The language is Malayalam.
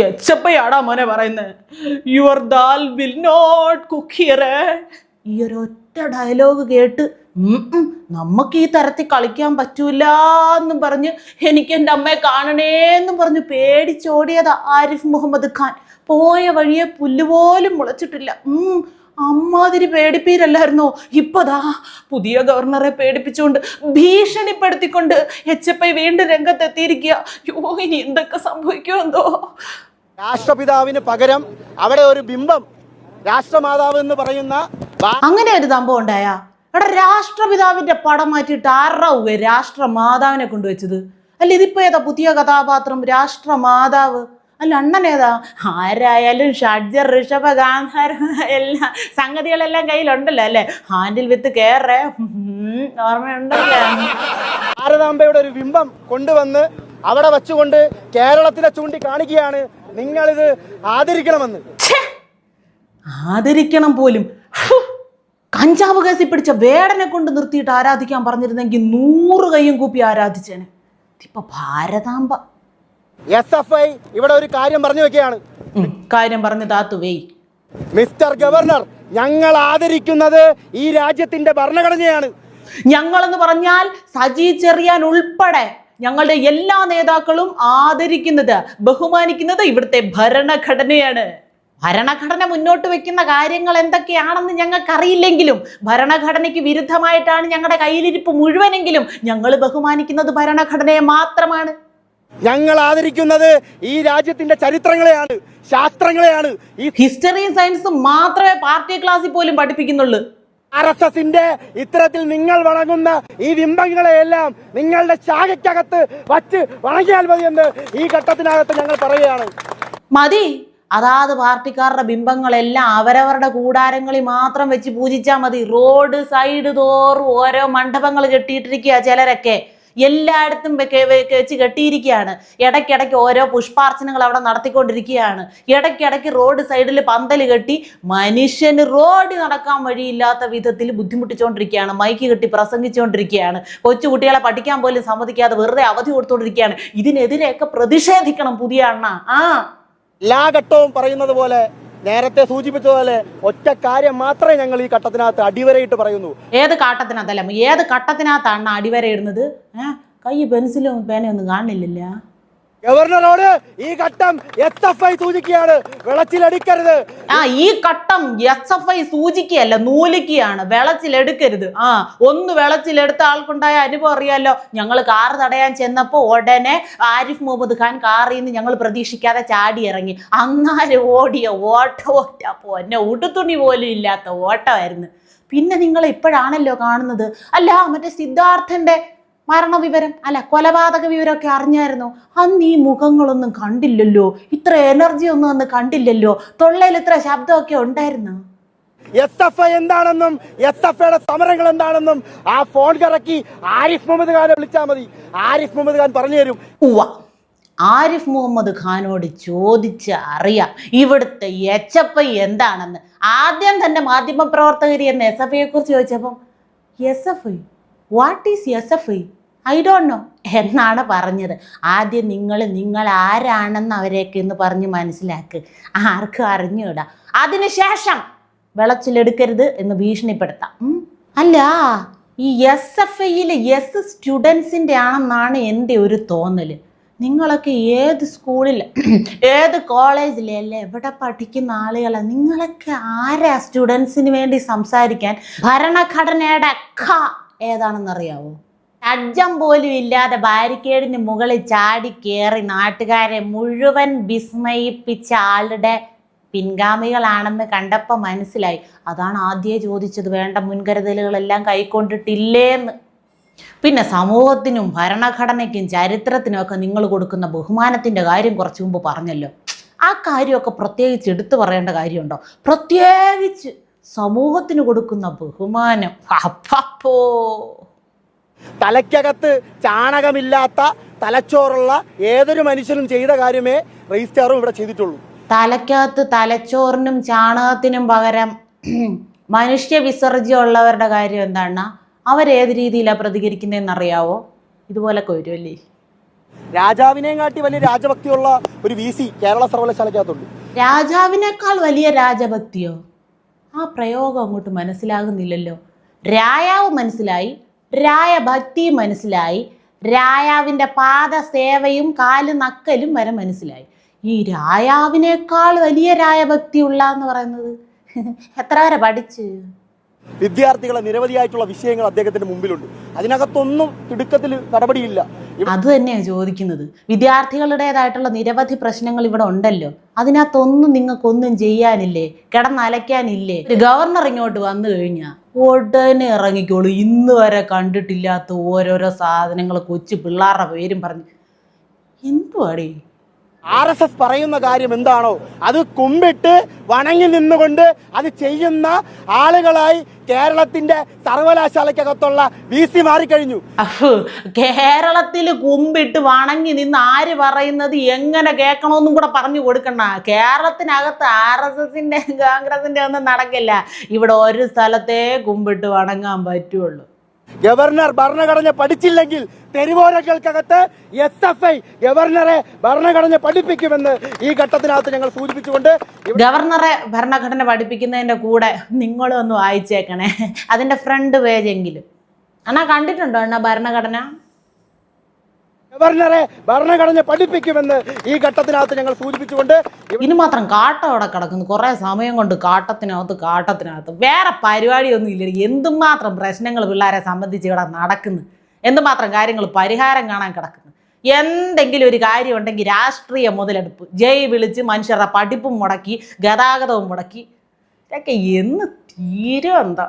എച്ചപ്പയാടാ മോനെ പറയുന്നത് your dal will not cook ഈ ഒരു ഒറ്റ ഡയലോഗ് കേട്ട് നമുക്ക് ഈ തരത്തിൽ കളിക്കാൻ പറ്റൂല എന്നും പറഞ്ഞ് എനിക്ക് എന്റെ അമ്മയെ കാണണേന്നും പറഞ്ഞ് പേടിച്ചോടിയത് ആരിഫ് മുഹമ്മദ് ഖാൻ. പോയ വഴിയെ പുല്ലുപോലും മുളച്ചിട്ടില്ല. അമ്മാതിരി പേടിപ്പീരല്ലായിരുന്നോ? ഇപ്പതാ പുതിയ ഗവർണറെ പേടിപ്പിച്ചുകൊണ്ട് ഭീഷണിപ്പെടുത്തിക്കൊണ്ട് എച്ച് എഫ് ഐ വീണ്ടും രംഗത്തെത്തിയിരിക്കുക. യോ ഇനി എന്തൊക്കെ സംഭവിക്കുമോ എന്തോ രാഷ്ട്രപിതാവിന് പകരം അവിടെ ഒരു ബിംബം രാഷ്ട്രമാതാവ് എന്ന് പറയുന്ന അങ്ങനെ ഒരു സംഭവം ഉണ്ടായാ? എടാ രാഷ്ട്രപിതാവിന്റെ പടം മാറ്റിയിട്ട് ആറാവുക രാഷ്ട്രമാതാവിനെ കൊണ്ടുവച്ചത്? അല്ല ഇതിപ്പോ ഏതാ പുതിയ കഥാപാത്രം രാഷ്ട്രമാതാവ്? അല്ല അണ്ണൻ ഏതാ? ആരായാലും ഷഡ്ജർ ഋഷഭ ഗാന്ധാരം എല്ലാ സംഗതികളെല്ലാം കയ്യിലുണ്ടല്ലോ അല്ലേ? Handle with care. ഓർമ്മയുണ്ടല്ലോ? ഭാരതാംബയുടെ ഒരു ബിംബം കൊണ്ടുവന്ന് അവിടെ വച്ചുകൊണ്ട് കേരളത്തിലെ ചൂണ്ടി കാണിക്കുകയാണ് നിങ്ങളിത് ആദരിക്കണമെന്ന്. ആദരിക്കണം പോലും! കഞ്ചാവ് കേസിൽ പിടിച്ച വേടനെ കൊണ്ട് നിർത്തിയിട്ട് ആരാധിക്കാൻ പറഞ്ഞിരുന്നെങ്കിൽ നൂറ് കൈയും കൂപ്പി ആരാധിച്ചേനെ. ഇപ്പൊ ഭാരതാംബ എസ് എഫ് ഐ ഇവിടെ ഒരു കാര്യം പറഞ്ഞു വെക്കുകയാണ്. കാര്യം പറഞ്ഞു താത്തു വെയ്. മിസ്റ്റർ ഗവർണർ ഞങ്ങൾ ആദരിക്കുന്നത് ഈ രാജ്യത്തിന്റെ ഭരണഘടനയാണ്. ഞങ്ങളെന്ന് പറഞ്ഞാൽ സജി ചെറിയാൻ ഉൾപ്പെടെ ഞങ്ങളുടെ എല്ലാ നേതാക്കളും ആദരിക്കുന്നത് ബഹുമാനിക്കുന്നത് ഇവിടുത്തെ ഭരണഘടനയാണ്. ഭരണഘടന മുന്നോട്ട് വെക്കുന്ന കാര്യങ്ങൾ എന്തൊക്കെയാണെന്ന് ഞങ്ങൾക്കറിയില്ലെങ്കിലും ഭരണഘടനയ്ക്ക് വിരുദ്ധമായിട്ടാണ് ഞങ്ങളുടെ കയ്യിലിരിപ്പ് മുഴുവനെങ്കിലും ഞങ്ങൾ ബഹുമാനിക്കുന്നത് ഭരണഘടനയെ മാത്രമാണ്. ഞങ്ങൾ ആദരിക്കുന്നത് ഈ രാജ്യത്തിന്റെ ചരിത്രങ്ങളെയാണ് ശാസ്ത്രങ്ങളെയാണ്. ഈ ഹിസ്റ്ററിയും സയൻസും മാത്രമേ പാർട്ടി ക്ലാസ്സിൽ പോലും പഠിപ്പിക്കുന്നുള്ളൂ. ആർ എസ് എസിന്റെ ഇത്തരത്തിൽ നിങ്ങൾ വണങ്ങുന്ന ഈ ബിംബങ്ങളെയെല്ലാം നിങ്ങളുടെ ശാഖയ്ക്കകത്ത് വച്ച് വണങ്ങിയാൽ മതി എന്ന് ഈ ഘട്ടത്തിനകത്ത് ഞങ്ങൾ പറയുകയാണ്. മതി. അതാത് പാർട്ടിക്കാരുടെ ബിംബങ്ങളെല്ലാം അവരവരുടെ കൂടാരങ്ങളിൽ മാത്രം വെച്ച് പൂജിച്ചാൽ മതി. റോഡ് സൈഡ് തോറും ഓരോ മണ്ഡപങ്ങൾ കെട്ടിയിട്ടിരിക്കുക ചിലരൊക്കെ. എല്ലായിടത്തും വെച്ച് കെട്ടിയിരിക്കുകയാണ്. ഇടയ്ക്കിടയ്ക്ക് ഓരോ പുഷ്പാർച്ചനകൾ അവിടെ നടത്തിക്കൊണ്ടിരിക്കുകയാണ്. ഇടയ്ക്കിടയ്ക്ക് റോഡ് സൈഡിൽ പന്തൽ കെട്ടി മനുഷ്യന് റോഡ് നടക്കാൻ വഴിയില്ലാത്ത വിധത്തിൽ ബുദ്ധിമുട്ടിച്ചുകൊണ്ടിരിക്കുകയാണ് മൈക്ക് കെട്ടി പ്രസംഗിച്ചുകൊണ്ടിരിക്കുകയാണ് കൊച്ചുകുട്ടികളെ പഠിക്കാൻ പോലും സമ്മതിക്കാതെ വെറുതെ അവധി കൊടുത്തുകൊണ്ടിരിക്കുകയാണ് ഇതിനെതിരെയൊക്കെ പ്രതിഷേധിക്കണം പുതിയ അണ്ണ. ആ. എല്ലാ ഘട്ടവും പറയുന്നത് പോലെ നേരത്തെ സൂചിപ്പിച്ചതുപോലെ ഒറ്റ കാര്യം മാത്രമേ ഞങ്ങൾ ഈ ഘട്ടത്തിനകത്ത് അടിവരയിട്ട് പറയുന്നു. ഏത് കാട്ടത്തിനകത്തല്ല ഏത് കട്ടത്തിനകത്താണ് അടിവരയിടുന്നത്? ഏഹ് കൈ പെൻസിലും പേനയൊന്നും കാണില്ലല്ല. ഗവർണറോട് ഈ ഘട്ടം എസ് എഫ് ഐ സൂചിക്കുകയാണ്. വിളച്ചിലെടുക്കരുത്. ആ ഈ ഘട്ടം എസ് എഫ് ഐ സൂചിക്കുകയല്ല നൂലിക്കുകയാണ് വെളച്ചിലെടുക്കരുത്. ആ ഒന്ന് വെളച്ചിലെടുത്ത ആൾക്കുണ്ടായ അനുഭവം അറിയാലോ? ഞങ്ങൾ കാർ തടയാൻ ചെന്നപ്പോൾ ഉടനെ ആരിഫ് മുഹമ്മദ് ഖാൻ കാറിൽ നിന്ന് ഞങ്ങൾ പ്രതീക്ഷിക്കാതെ ചാടി ഇറങ്ങി. അങ്ങാര് ഓടിയ ഓട്ടോ ഒറ്റ പൊന്നെ ഉടുത്തുണി പോലും ഇല്ലാത്ത ഓട്ടമായിരുന്നു. പിന്നെ നിങ്ങൾ ഇപ്പോഴാണല്ലോ കാണുന്നത്. അല്ല മറ്റേ സിദ്ധാർത്ഥന്റെ മരണവിവരം അല്ല കൊലപാതക വിവരമൊക്കെ അറിഞ്ഞായിരുന്നു. അന്ന് ഈ മുഖങ്ങളൊന്നും കണ്ടില്ലല്ലോ. ഇത്ര എനർജി ഒന്നും അന്ന് കണ്ടില്ലല്ലോ. തൊള്ളയിൽ ഇത്ര ശബ്ദമൊക്കെ ഉണ്ടായിരുന്നു. എസ് എഫ് ഐ എന്താണെന്നും എസ് എഫ് ഐയുടെ സമരങ്ങൾ എന്താണെന്നും ആ ഫോൺ കറക്കി ആരിഫ് മുഹമ്മദ് ഖാനെ വിളിച്ചാൽ മതി. ആരിഫ് മുഹമ്മദ് ഖാൻ പറഞ്ഞു തരും. ഉവ്വ. ആരിഫ് മുഹമ്മദ് ഖാനോട് ചോദിച്ച് അറിയാം ഇവിടുത്തെ എച്ച് എഫ് ഐ എന്താണെന്ന്. ആദ്യം തന്നെ മാധ്യമപ്രവർത്തകർ എന്ന് എസ് എഫ് ഐയെ കുറിച്ച് ചോദിച്ചപ്പം S F I? What is S F I I don't know എന്നാണ് പറഞ്ഞത്. ആദ്യം നിങ്ങൾ നിങ്ങൾ ആരാണെന്ന് അവരെയൊക്കെ എന്ന് പറഞ്ഞ് മനസ്സിലാക്ക്. ആർക്കും അറിഞ്ഞുവിടാം അതിനുശേഷം വെളച്ചിലെടുക്കരുത് എന്ന് ഭീഷണിപ്പെടുത്താം. അല്ല ഈ എസ് എഫ് ഐയിലെ എസ് സ്റ്റുഡൻസിന്റെ ആണെന്നാണ് എന്റെ ഒരു തോന്നൽ നിങ്ങളൊക്കെ ഏത് സ്കൂളിൽ ഏത് കോളേജിലല്ലേ എവിടെ പഠിക്കുന്ന ആളുകളാണ് നിങ്ങളൊക്കെ ആരാ സ്റ്റുഡൻസിന് വേണ്ടി സംസാരിക്കാൻ? ഭരണഘടനയുടെ ഖ ഏതാണെന്നറിയാവോ? അജ്ജം പോലും ഇല്ലാതെ ബാരിക്കേഡിന് മുകളിൽ ചാടി കയറി നാട്ടുകാരെ മുഴുവൻ വിസ്മയിപ്പിച്ച ആളുടെ പിൻഗാമികളാണെന്ന് കണ്ടപ്പോൾ മനസ്സിലായി. അതാണ് ആദ്യമേ ചോദിച്ചത് വേണ്ട മുൻകരുതലുകളെല്ലാം കൈക്കൊണ്ടിട്ടില്ലേന്ന്. പിന്നെ സമൂഹത്തിനും ഭരണഘടനയ്ക്കും ചരിത്രത്തിനും ഒക്കെ നിങ്ങൾ കൊടുക്കുന്ന ബഹുമാനത്തിന്റെ കാര്യം കുറച്ച് മുമ്പ് പറഞ്ഞല്ലോ. ആ കാര്യമൊക്കെ പ്രത്യേകിച്ച് എടുത്തു പറയേണ്ട കാര്യമുണ്ടോ? പ്രത്യേകിച്ച് സമൂഹത്തിന് കൊടുക്കുന്ന ബഹുമാനം. അപ്പപ്പോ. തലയ്ക്കകത്ത് ചാണകമില്ലാത്ത തലച്ചോറുള്ള ഏതൊരു മനുഷ്യനും ചെയ്ത കാര്യമേ രജിസ്ട്രാറും ഇവിടെ ചെയ്തിട്ടുള്ളൂ. തലയ്ക്കകത്ത് തലച്ചോറിനും ചാണകത്തിനും പകരം മനുഷ്യ വിസർജ്യമുള്ളവരുടെ കാര്യം എന്താണ് അവരേത് രീതിയിലാണ് പ്രതികരിക്കുന്നതെന്ന് അറിയാവോ ഇതുപോലൊക്കെ വരുമല്ലേ രാജാവിനെയും കാട്ടി വലിയ രാജഭക്തിയുള്ള ഒരു വി സി കേരള സർവകലാശാലയ്ക്കകത്തുണ്ട്. രാജാവിനേക്കാൾ വലിയ രാജഭക്തിയോ? ആ പ്രയോഗം അങ്ങോട്ട് മനസ്സിലാകുന്നില്ലല്ലോ. രായാവ് മനസ്സിലായി രായഭക്തി മനസ്സിലായി. രായാവിന്റെ പാദസേവയും കാൽ നക്കലും വരെ മനസ്സിലായി. ഈ രായാവിനേക്കാൾ വലിയ രായഭക്തിയുള്ള എന്ന് പറയുന്നത്? എത്ര വരെ പഠിച്ചു? വിദ്യാർത്ഥികളെ നിരവധിയായിട്ടുള്ള വിഷയങ്ങൾ അദ്ദേഹത്തിന്റെ മുമ്പിലുണ്ട്. അതിനകത്തൊന്നും തിടുക്കത്തിൽ നടപടിയില്ല. അത് തന്നെയാണ് ചോദിക്കുന്നത്. വിദ്യാർത്ഥികളുടേതായിട്ടുള്ള നിരവധി പ്രശ്നങ്ങൾ ഇവിടെ ഉണ്ടല്ലോ. അതിനകത്തൊന്നും നിങ്ങൾക്കൊന്നും ചെയ്യാനില്ലേ? കിടന്നലയ്ക്കാനില്ലേ? ഒരു ഗവർണർ ഇങ്ങോട്ട് വന്നു കഴിഞ്ഞാൽ ഉടനെ ഇറങ്ങിക്കോളൂ. ഇന്ന് വരെ കണ്ടിട്ടില്ലാത്ത ഓരോരോ സാധനങ്ങൾ കൊച്ചു പിള്ളേരുടെ പേരും പറഞ്ഞ്. എന്തുവാടേ? ആർ എസ് എസ് പറയുന്ന കാര്യം എന്താണോ അത് കുമ്പിട്ട് വണങ്ങി നിന്നുകൊണ്ട് അത് ചെയ്യുന്ന ആളുകളായി കേരളത്തിന്റെ സർവകലാശാലയ്ക്കകത്തുള്ള വി സി മാറിക്കഴിഞ്ഞു. കേരളത്തിൽ കുമ്പിട്ട് വണങ്ങി നിന്ന് ആര് പറയുന്നത് എങ്ങനെ കേൾക്കണമെന്നും കൂടെ പറഞ്ഞു കൊടുക്കണ കേരളത്തിനകത്ത് ആർ എസ് എസിന്റെ കോൺഗ്രസിന്റെ ഒന്നും നടക്കില്ല. ഇവിടെ ഒരു സ്ഥലത്തേ കുമ്പിട്ട് വണങ്ങാൻ പറ്റുള്ളൂ. ഗവർണർ ഭരണഘടന പഠിച്ചില്ലെങ്കിൽ തെരുവോരകൾക്കകത്ത് എസ് എഫ് ഐ ഗവർണറെ ഭരണഘടന പഠിപ്പിക്കുമെന്ന് ഈ ഘട്ടത്തിനകത്ത് ഞങ്ങൾ സൂചിപ്പിച്ചുകൊണ്ട് ഗവർണറെ ഭരണഘടന പഠിപ്പിക്കുന്നതിന്റെ കൂടെ നിങ്ങളും ഒന്ന് വായിച്ചേക്കണേ. അതിന്റെ ഫ്രണ്ട് പേജെങ്കിലും അണ്ണാ കണ്ടിട്ടുണ്ടോ അണ്ണാ ഭരണഘടന? ഗവർണറെ ഭരണഘടന പഠിപ്പിക്കുമെന്ന് ഈ ഘട്ടത്തിനകത്ത് ഞങ്ങൾ സൂചിപ്പിച്ചുകൊണ്ട് ഇനി മാത്രം കാട്ടം അവിടെ കിടക്കുന്നു. കുറേ സമയം കൊണ്ട് കാട്ടത്തിനകത്ത് കാട്ടത്തിനകത്ത്. വേറെ പരിപാടിയൊന്നും ഇല്ല. എന്തുമാത്രം പ്രശ്നങ്ങൾ പിള്ളേരെ സംബന്ധിച്ച് ഇവിടെ നടക്കുന്നു? എന്തുമാത്രം കാര്യങ്ങൾ പരിഹാരം കാണാൻ കിടക്കുന്നു? എന്തെങ്കിലും ഒരു കാര്യം ഉണ്ടെങ്കിൽ രാഷ്ട്രീയ മുതലെടുപ്പ്. ജയ് വിളിച്ച് മനുഷ്യരുടെ പഠിപ്പും മുടക്കി ഗതാഗതവും മുടക്കി. ഇതൊക്കെ എന്ന് തീരും എന്താ?